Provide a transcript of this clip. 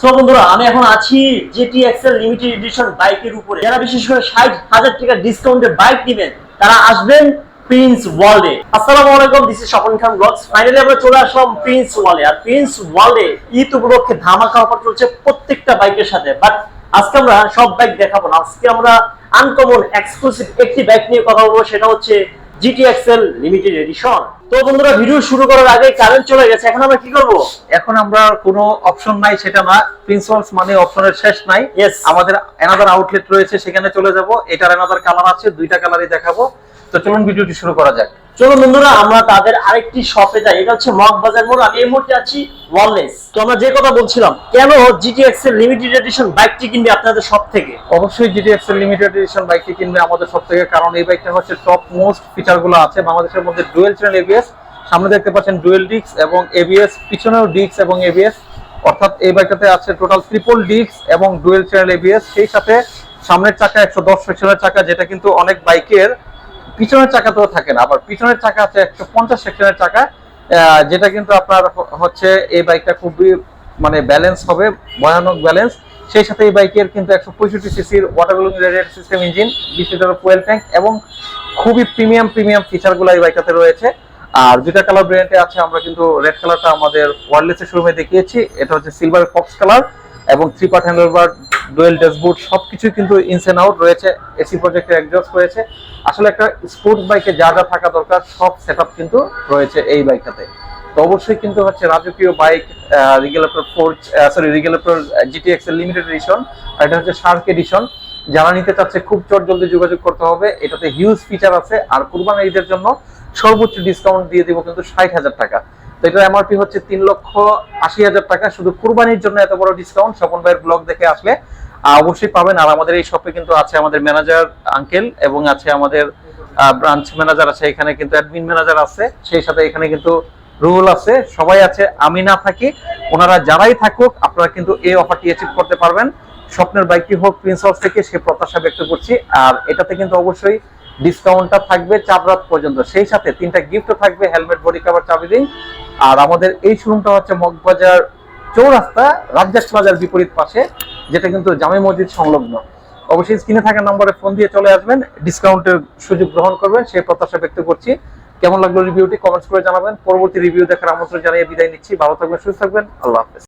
So বন্ধুরা, আমি এখন আছি জেটি এক্সেল লিমিটেড এডিশন বাইকের উপরে। যারা বিশেষ করে ষাট হাজার টাকা বাইক নেবেন, তারা আসবেন প্রিন্স ওয়ার্ল্ডে আসসালামু আলাইকুম this is Swapan Khan vlogs finally আমরা চলে আসলাম প্রিন্স ওয়ার্ল্ডে আর প্রিন্স ওয়ার্ল্ডে ঈদ উপলক্ষে ধামাকা অফার চলছে প্রত্যেকটা বাইকের সাথে। বাট আজকে আমরা সব বাইক দেখাবো না। আজকে আমরা আনকমন এক্সক্লুসিভ একটি বাইক নিয়ে কথা বলব, সেটা হচ্ছে জিটি এক্সেল লিমিটেড এডিশন। তো বন্ধুরা ভিডিও শুরু করার আগে কারেন্ট চলে গেছে এখন আমরা কি করব? এখন আমরা কোনো অপশন নাই সেটা না। প্রিন্সিপালস মানে অপশনের শেষ নাই. আমাদের অ্যানাদার আউটলেট রয়েছে সেখানে চলে যাব। এটার অ্যানাদার কালার আছে দুইটা কালারই দেখাবো। তো চলুন ভিডিওটি শুরু করা যাক। চলো বন্ধুরা, আমরা তাদের আরেকটি শপে যাই। এটা হচ্ছে মগবাজার মোড়। আমি এই মুহূর্তে আছি ওয়াললেস তো আমরা যে কথা বলছিলাম, কেন জিটিএক্স এর লিমিটেড এডিশন বাইকটি কিনবে আপনাদের সব থেকে? অবশ্যই জিটিএক্স এর লিমিটেড এডিশন বাইকটি কিনবে আমাদের সব থেকে, কারণ এই বাইকটা হচ্ছে টপ মোস্ট ফিচারগুলো আছে বাংলাদেশের মধ্যে ডুয়েল চ্যানেল এবিএস সামনে দেখতে পাচ্ছেন ডুয়েল ডিক্স এবং এবিএস পিছনেও ডিক্স এবং এবিএস অর্থাৎ এই বাইকটাতে আছে টোটাল ট্রিপল ডিক্স এবং ডুয়েল চ্যানেল এবিএস সেই সাথে সামনের চাকা একশো দশ চাকা, যেটা কিন্তু অনেক বাইকের পিছনের চাকাতেও থাকে না, আবার পিছনের চাকা আছে একশো পঞ্চাশ সেকশনের চাকা যেটা কিন্তু আপনার হচ্ছে এই বাইকটা খুবই মানে ব্যালেন্স হবে, ভয়ানক ব্যালেন্স সেই সাথে এই বাইকের কিন্তু একশো পঁয়ষট্টি সিসির water cooling radiator system engine বিশ লিটার ফুয়েল ট্যাঙ্ক এবং খুবই প্রিমিয়াম প্রিমিয়াম ফিচারগুলো এই বাইকটাতে রয়েছে। আর দুইটা কালার ভেরিয়েন্টে আছে, আমরা কিন্তু রেড কালারটা আমাদের ওয়ারলেসের শোরুমে দেখিয়েছি, এটা হচ্ছে সিলভার ফক্স কালার এবং three part handlebar dual dashboard সবকিছু কিন্তু ইনসেন আউট রয়েছে এসি প্রজেক্টের এক্সজস্ট রয়েছে। আসলে একটা স্পোর্টস বাইকে যা যা থাকা দরকার, সব সেটআপ কিন্তু রয়েছে এই বাইকটাতে তো অবশ্যই কিন্তু হচ্ছে রাজকীয় বাইক রিগেলেটর ফোর সরি রিগেলেটর জিটিএক্স এর লিমিটেড এডিশন আর এটা হচ্ছে শার্ক এডিশন যারা নিতে চাচ্ছে, খুব চট জলদি যোগাযোগ করতে হবে। এটাতে হিউজ ফিচার আছে। আর কুরবানি ঈদের জন্য সর্বোচ্চ ডিসকাউন্ট দিয়ে দিব কিন্তু ষাট হাজার টাকা। তো এটার এমআরপি হচ্ছে তিন লক্ষ আশি হাজার টাকা। শুধু কুরবানির জন্য এত বড় ডিসকাউন্ট স্বপন ভাইয়ের ব্লগ দেখে আসলে অবশ্যই পাবেন। আর আমাদের এই শপে কিন্তু আছে আমাদের ম্যানেজার আঙ্কেল এবং আছে আমাদের ব্রাঞ্চ ম্যানেজার আছে, এখানে কিন্তু অ্যাডমিন ম্যানেজার আছে। সেই সাথে এখানে কিন্তু রুল আছে, সবাই আছে। আমি না থাকি, ওনারা যারাই থাকুক, আপনারা কিন্তু এই অফারটি অ্যাচিভ করতে পারবেন। স্বপ্নের বাইকটি হোক প্রিন্স হাউস থেকে সে প্রত্যাশা ব্যক্ত করছি। আর এটাতে কিন্তু অবশ্যই ডিসকাউন্টটা থাকবে চার রাত পর্যন্ত। সেই সাথে তিনটা গিফটও থাকবে হেলমেট বডি কভার চাবি রিং আর আমাদের এই শোরুমটা হচ্ছে মগবাজার চৌরাস্তা রাজ্যাস বাজার বিপরীত পাশে, যেটা কিন্তু জামে মসজিদ সংলগ্ন। অবশ্যই স্ক্রিনে থাকা নম্বরে ফোন দিয়ে চলে আসবেন, ডিসকাউন্টের সুযোগ গ্রহণ করবেন, সেই প্রত্যাশা ব্যক্ত করছি। কেমন লাগল রিভিউটি কমেন্টস করে জানাবেন। পরবর্তী রিভিউ দেখার আমন্ত্রণ জানিয়ে বিদায় নিচ্ছি। ভালো থাকবেন, সুস্থ থাকবেন। আল্লাহ হাফেজ।